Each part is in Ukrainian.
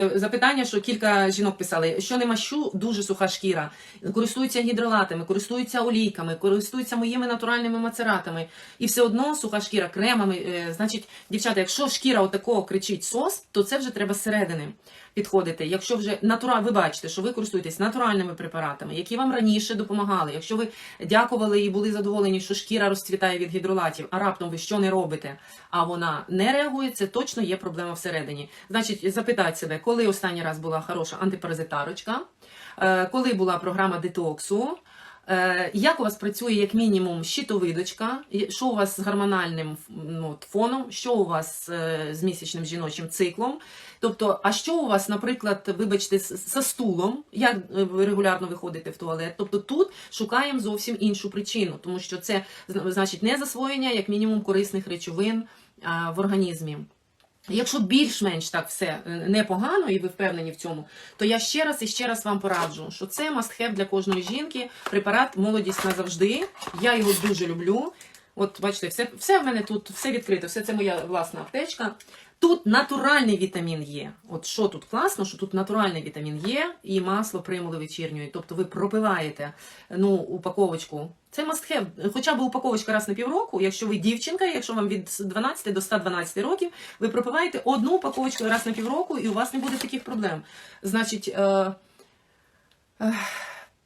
Запитання, що кілька жінок писали, що не мащу, дуже суха шкіра, користуються гідролатами, користуються олійками, користуються моїми натуральними мацератами, і все одно суха шкіра кремами. Е, Значить, дівчата, якщо шкіра отакого кричить сос, то це вже треба зсередини підходити. Якщо вже натура, ви бачите, що ви користуєтесь натуральними препаратами, які вам раніше допомагали. Якщо ви дякували і були задоволені, що шкіра розцвітає від гідролатів, а раптом ви що не робите, а вона не реагує, це точно є проблема всередині. Значить, запитайте себе, коли останній раз була хороша антипаразитарочка, е, коли була програма детоксу. Е, Як у вас працює як мінімум щитовидочка? Що у вас з гормональним ну, фоном? Що у вас е, з місячним жіночим циклом? Тобто, а що у вас, наприклад, вибачте, з з стулом? Як ви регулярно виходите в туалет? Тобто тут шукаємо зовсім іншу причину, тому що це значить не засвоєння, як мінімум, корисних речовин в організмі. Якщо більш-менш так все е, непогано і ви впевнені в цьому, то я ще раз і ще раз вам пораджу, що це must-have для кожної жінки. Препарат молодість назавжди. Я його дуже люблю. От бачите, все, все в мене тут все відкрито, все це моя власна аптечка. Тут натуральний вітамін є. От що тут класно, що тут натуральний вітамін є і масло примули вечірньої. Тобто ви пропиваєте ну, упаковочку. Це have. Хоча б упаковочка раз на півроку, якщо ви дівчинка, якщо вам від 12 до 112 років, ви пропиваєте одну упаковочку раз на півроку, і у вас не буде таких проблем. Значить, е, е,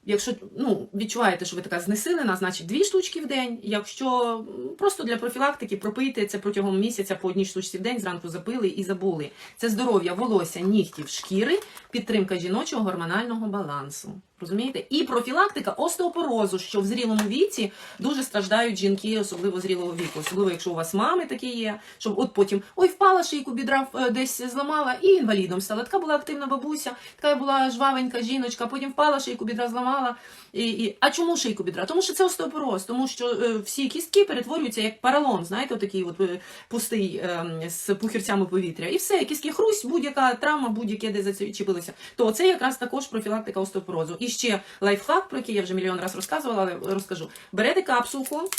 якщо ну, відчуваєте, що ви така знесилена, значить дві штучки в день. Якщо просто для профілактики пропийте це протягом місяця по одній штучці в день, зранку запили і забули. Це здоров'я волосся, нігтів, шкіри, підтримка жіночого гормонального балансу. Розумієте? І профілактика остеопорозу, що в зрілому віці дуже страждають жінки, особливо зрілого віку, особливо якщо у вас мами такі є, щоб от потім ой, впала шийку бідра е, десь зламала і інвалідом стала. Така була активна бабуся, така була жвавенька жіночка, потім впала шийку бідра зламала. І, і... А чому шийку бідра? Тому що це остеопороз, тому що е, всі кістки перетворюються як паралон, знаєте, такий от е, пустий е, з пухірцями повітря. І все, кістки хрусь, будь-яка травма, будь-яке де зачепилося. То це якраз також профілактика остеопорозу. І ще лайфхак, про який я вже мільйон разів розказувала, але розкажу. Берете капсулку,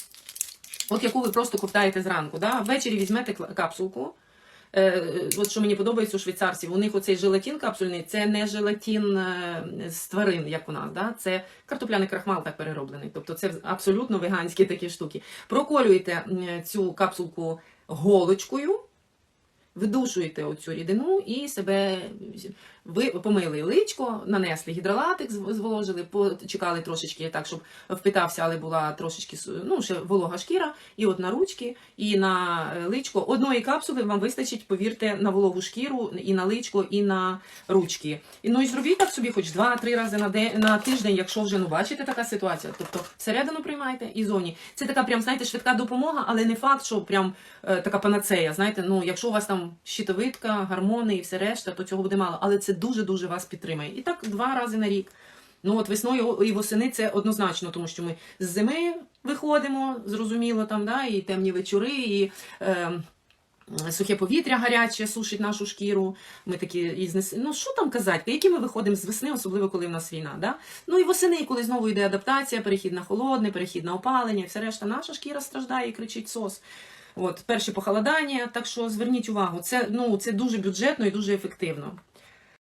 от яку ви просто ковтаєте зранку. Да? Ввечері візьмете капсулку. Е, от що мені подобається у швейцарців, у них оцей желатин капсульний, це не желатин е, з тварин, як у нас, да? це картопляний крахмал так перероблений. Тобто це абсолютно веганські такі штуки. Проколюєте цю капсулку голочкою, видушуєте оцю рідину і себе ви помили личко, нанесли гідролатик, зволожили, почекали трошечки так, щоб впитався, але була трошечки ну, ще волога шкіра, і от на ручки, і на е, личко. Одної капсули вам вистачить, повірте, на вологу шкіру, і на личко, і на ручки. І, ну і зробіть так собі хоч два-три рази на, день, на тиждень, якщо вже ну бачите така ситуація. Тобто всередину приймайте і зовні. Це така прям, знаєте, швидка допомога, але не факт, що прям е, така панацея. Знаєте, ну якщо у вас там щитовидка, гормони і все решта, то цього буде мало. Але це дуже-дуже вас підтримає. І так два рази на рік. Ну от весною і восени це однозначно, тому що ми з зими виходимо, зрозуміло там, да, і темні вечори, і. Е, Сухе повітря гаряче сушить нашу шкіру. Ми такі і знес... Ну що там казати, які ми виходимо з весни, особливо коли в нас війна. Да? Ну і восени, коли знову йде адаптація, перехід на холодне, перехід на опалення, і все решта, наша шкіра страждає і кричить сос. От перші похолодання, так що зверніть увагу, це ну це дуже бюджетно і дуже ефективно.